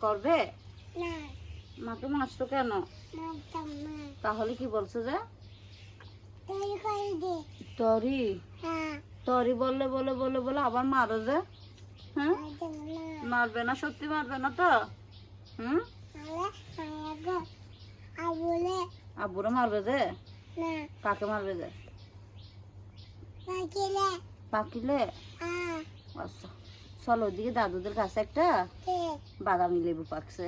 করবে? মাকে মারছো কেন? তাহলে কি বলছো যে? তৈরি হ্যাঁ। তরি বললে বলে বলে বলে আবার মারো যে। হ্যাঁ? মারবে না সত্যি মারবে না তো? হুম? আব্বুরা মারবে যে? কাকে মারবে যে? পাকিলে হ্যাঁ। আচ্ছা। চলো ওইদিকে দাদুদের কাছে একটা বাদামি লেবু পাকছে।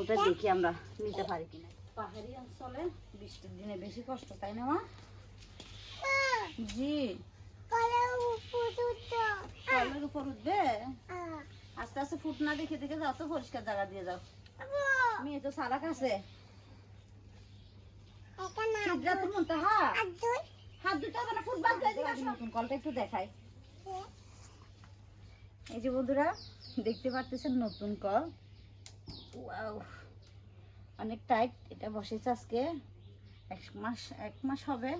ওটা দেখি আমরা নিতে পারি কিনা। পাহাড়ি অঞ্চলে বৃষ্টির দিনে বেশি কষ্ট তাই না মা? জি। কলের উপর উঠবে? হ্যাঁ। আস্তে আস্তে ফুট না দেখে দেখে যাও তো পরিষ্কার জায়গা দিয়ে যাও। আমি তো সিদ্ধাতুল মুনতাহা আব্দুল। হাত দুটো হবে না ফুট বাদ দিয়ে দিকে আসো। নতুন কলটা একটু দেখাই। এই যে বন্ধুরা, দেখতে পারতেছেন নতুন কল? ওয়াও, অনেক টাইট এটা বসেছে আজকে। এক মাস এক মাস হবে।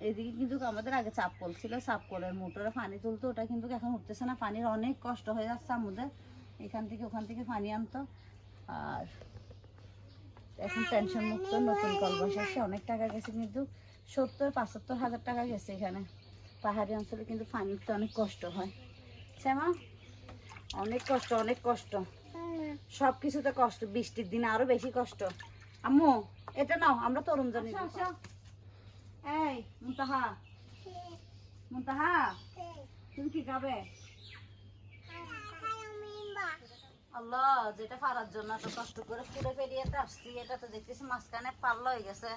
এদিকে কিন্তু আমাদের আগে চাপ কল ছিল চাপ কলের মোটরে, পানি তুলতো, ওটা কিন্তু এখন উঠতেছে না। পানির অনেক কষ্ট হয়ে যাচ্ছে আমাদের। এখান থেকে, ওখান থেকে পানি আনতো। আর এখন টেনশন মুক্ত, নতুন কল বসাচ্ছে। অনেক টাকা গেছে কিন্তু, সত্তর, পঁচাত্তর হাজার টাকা গেছে এখানে। পাহাড়ি অঞ্চলে কিন্তু পানিতে অনেক কষ্ট হয়। শ্যামা অনেক কষ্ট অনেক কষ্ট। সব কিছুতে কষ্ট বৃষ্টির দিনে আরও বেশি কষ্ট। আম্মু এটা নাও আমরা তরুণ জানি। এই মুন্তাহা। মুন্তাহা তুমি কি খাবে? আল্লাহ যেটা পারার জন্য এত কষ্ট করে ফুলে পেরিয়ে আসছি এটা তো দেখতেছি মাঝখানে পাল্লা হয়ে গেছে।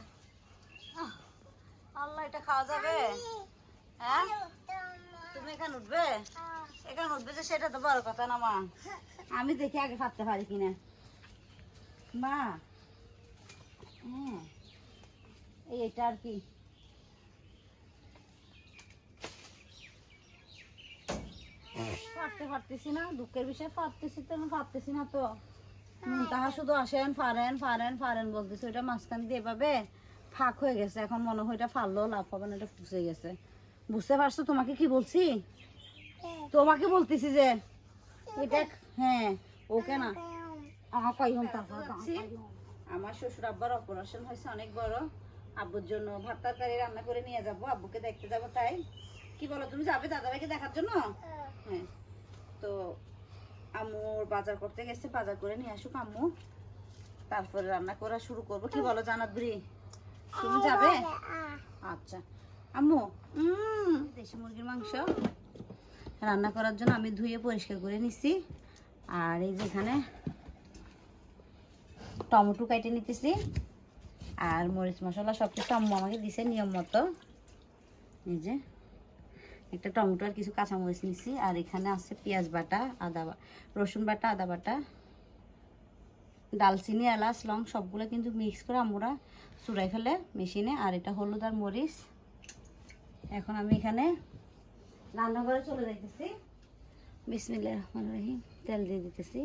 আল্লাহ এটা খাওয়া যাবে? হ্যাঁ? তুমি এখানে উঠবে? উঠবে সেটা তো বড় কথা না, মা। আমি দেখি আগে পারি কিনা। মা হ্যাঁ এই আর কি। না, দুঃখের বিষয় পারতেছি তো আমি পারতেছি না তো। তাহা শুধু আসেন পারেন পারেন পারেন বলতেছে। ওইটা মাঝখান দিয়ে ফাঁক হয়ে গেছে। এখন মনে হয় এটা ফাললেও লাভ হবে না, এটা ফুসে গেছে। বুঝতে পারছ তোমাকে কি বলছি? তোমাকে বলতেছি যে এটা হ্যাঁ ওকে না। আমার শ্বশুর আব্বার অপারেশন হয়েছে অনেক বড়। আব্বুর জন্য ভাত তরকারি রান্না করে নিয়ে যাব আব্বুকে দেখতে যাব তাই। কি বলো তুমি যাবে দাদাভাইকে দেখার জন্য? হ্যাঁ। তো আম্মুর বাজার করতে গেছে বাজার করে নিয়ে আসুক আম্মু। তারপরে রান্না করা শুরু করব। কি বলো জানাদ্রি তুমি যাবে? আচ্ছা। আম্মু দেশি মুরগির মাংস? রান্না করার জন্য আমি ধুয়ে পরিষ্কার করে নিছি। আর এই যে এখানে টমেটো কেটে নিতেছি। আর মরিচ মশলা সব কিছু আম্মু আমাকে দিছে নিয়ম মতো। এই যে একটা টমেটো আর কিছু কাঁচামরিচ নিছি। আর এখানে আছে পেঁয়াজ বাটা, আদা রসুন বাটা, আদা বাটা, ডালচিনি, এলাচ, লং সবগুলো কিন্তু মিক্স করে আমরা চুড়াই ফেলে মেশিনে। আর এটা হলুদ আর মরিচ। এখন আমি এখানে রান্নাঘরে চলে যাইতেছি। বিসমিল্লাহির রহমানির রহিম, তেল দিয়ে দিতেছি।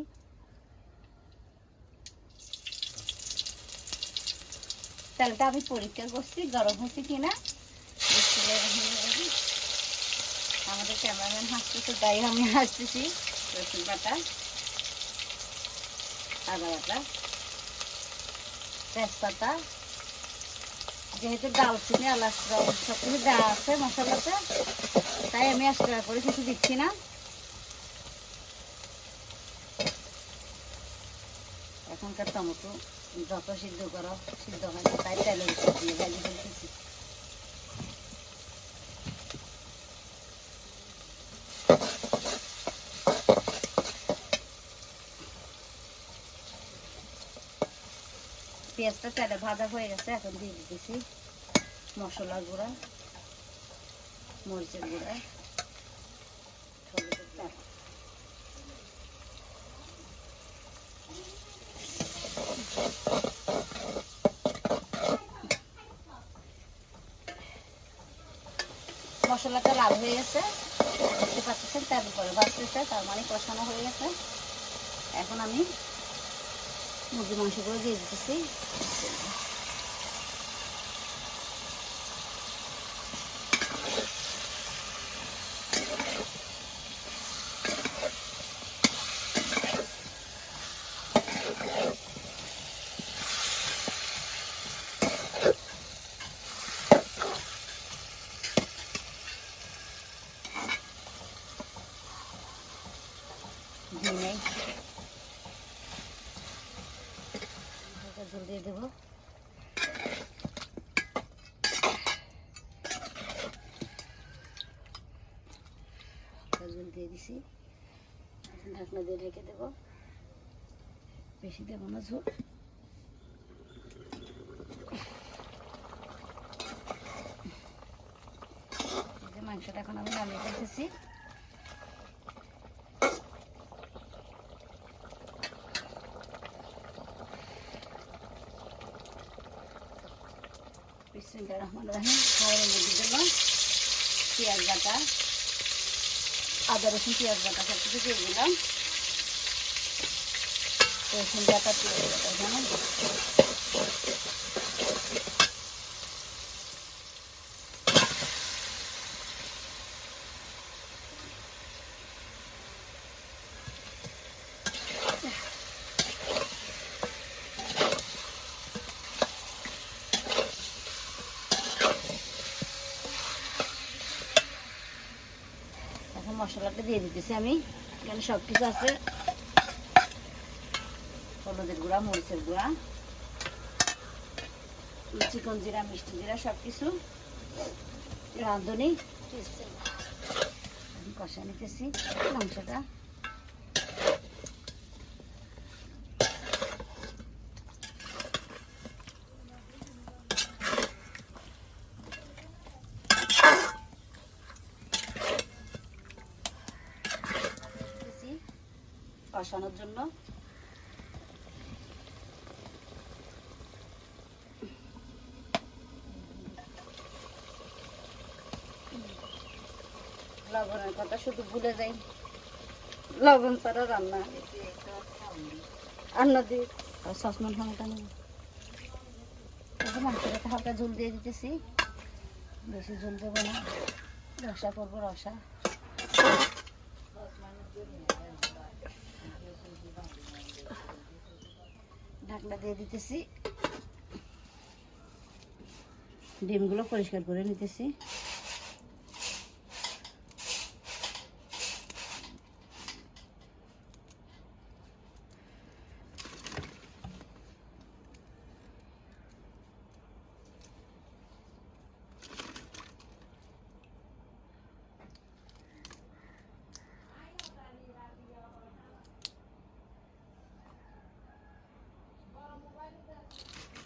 তেলটা আমি পরীক্ষা করছি, গরম হচ্ছে কিনা? আমাদের ক্যামেরাম্যান হাসতেছে, তাই আমি হাসতেছি। রসুন বাটা, আদা বাটা, তেজপাতা যেহেতু ডালচিনি লং সব কিছু দেওয়া আছে মশলাতে, তাই আমি এক্সট্রা করে কিছু দিচ্ছি না। এখনকার টমেটো যত সিদ্ধ করো, সিদ্ধ হয় তাই উপর দিয়ে ভেজে ফেলতেছি পেঁয়াজটা তেলে ভাজা হয়ে গেছে, এখন দিয়ে দিতেছি মশলা গুঁড়া, মরিচের গুঁড়া। মশলাটা লাল হয়ে গেছে, দেখতে পাচ্ছেন তেল করে ভাজতেছে, তার মানে কষানো হয়ে গেছে এখন আমি মুরগি মাংসগুলো দিয়ে দিতেছি দিই নাই হালকা জল দিয়ে দেবো হালকা জল দিয়ে দিছি এখন ঢাকনা দিয়ে ঢেকে দেবো। বেশি দেবো না ঝোল। মাংসটা এখন আমি নামিয়ে ফেলতেছি। রহমান রহিম। খাওয়ার মধ্যে জন্য পেঁয়াজ বাটা। আদা রসুন পেঁয়াজ বাটা সব কিছু দিয়ে দিলাম। রসুন বাটা পেঁয়াজ বাটা এখন মশলাটা দিয়ে দিতেছি আমি। এখানে সব কিছু আছে। হলুদের গুঁড়া, মরিচের গুঁড়া চিকন জিরা মিষ্টি জিরা সব কিছু রাঁধুনি কষা নিতেছি। মাংসটা দিতেছি কষানোর জন্য। লবণের কথা শুধু ভুলে যাই। লবণ ছাড়া রান্না। রান্না দিয়ে সসমান নেব। মাংসটাতে হালকা ঝোল দিয়ে দিতেছি। বেশি ঝোল দেবো না। রসা করব রসা। ঢাকনা দিয়ে দিতেছি। ডিমগুলো পরিষ্কার করে নিতেছি।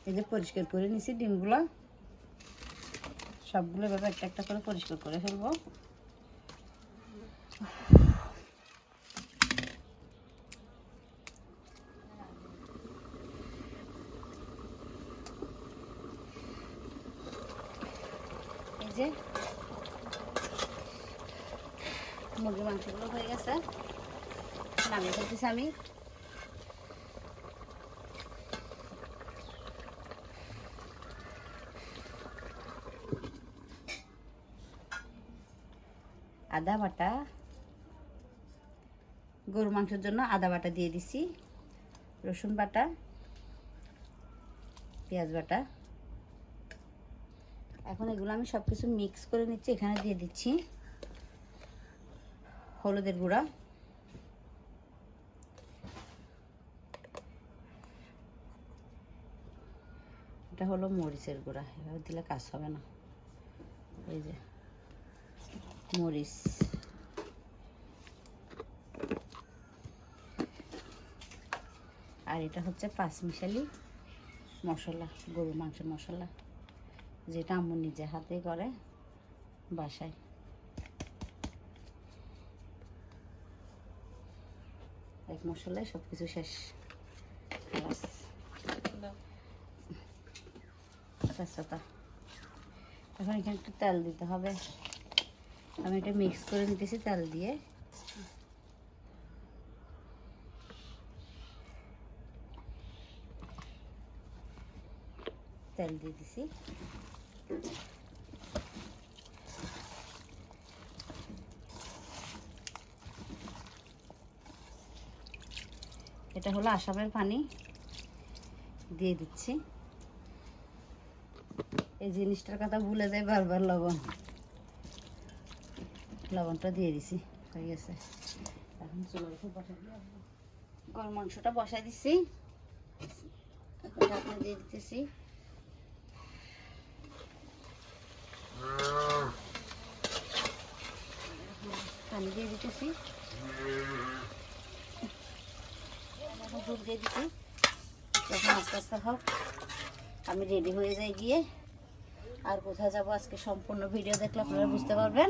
এই যে পরিষ্কার করে নিছি ডিমগুলো। সবগুলো এভাবে একটা একটা করে পরিষ্কার করে ফেলব। যে মুরগির মাংসগুলো হয়ে গেছে। নামিয়ে ফেলতেছি আমি। আদা বাটা। গরু মাংসের জন্য আদা বাটা দিয়ে দিছি। রসুন বাটা, পেঁয়াজ বাটা। এখন এগুলো আমি সব কিছু মিক্স করে নিচ্ছি, এখানে দিয়ে দিচ্ছি হলুদের গুঁড়া। এটা হলো মরিচের গুঁড়া, এভাবে দিলে কাজ হবে না। এই যে। মরিচ। আর এটা হচ্ছে পাঁচ মিশালি মশলা গরু মাংসের মশলা, যেটা আম্মু নিজে হাতে করে বাসায়। এক মশলায় সব কিছু শেষ এখন এখানে একটু তেল দিতে হবে। আমি এটা মিক্স করে নিতেছি তেল দিয়ে। তেল দিয়ে দিছি। এটা হলো আসামের পানি। দিয়ে দিচ্ছি। এই জিনিসটার কথা ভুলে যায় বারবার লবণ। লবণটা দিয়ে দিছি, হয়ে গেছে। এখন মাংসটা বসাই দিছি। এখন দিয়ে দিতেছি। পানি দিয়ে দিতেছি। দিয়ে দিছি। যখন আস্তে আস্তে হোক, আমি রেডি হয়ে যাই গিয়ে। আর কোথায় যাব আজকে সম্পূর্ণ ভিডিও দেখলে আপনারা বুঝতে পারবেন।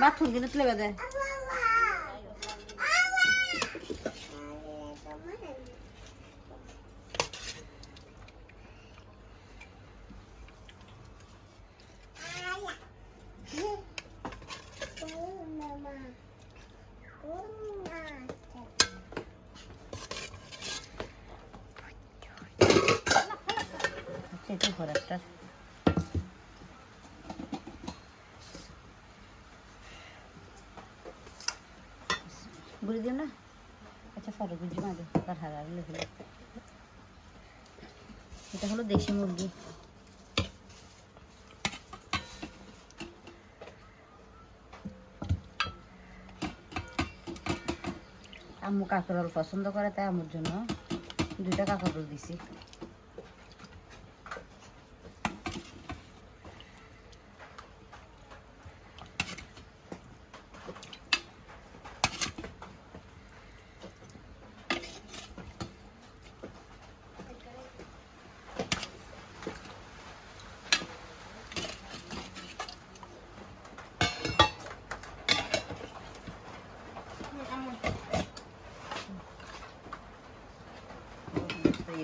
বাথরুম কিন্তু তুলে বেঁধে সেটা ঘর একটা বুড়ি দিও না ফটো বুঝি মাঝে তার লেগে এটা হলো দেশি মুরগি। আম্মু কাঁকরোল পছন্দ করে তাই আমার জন্য দুইটা কাঁকরোল দিছি।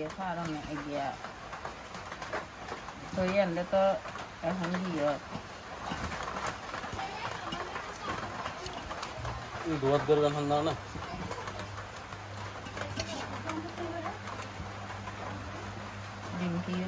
তো ইয়ে কারণে এগিয়া তো এলে তো এখন ইয়ে দুয়াত করবেন হন না ডিম দিয়ে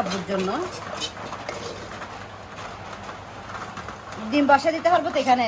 আব্বুর জন্য। ডিম বাসা দিতে পারব তো এখানে?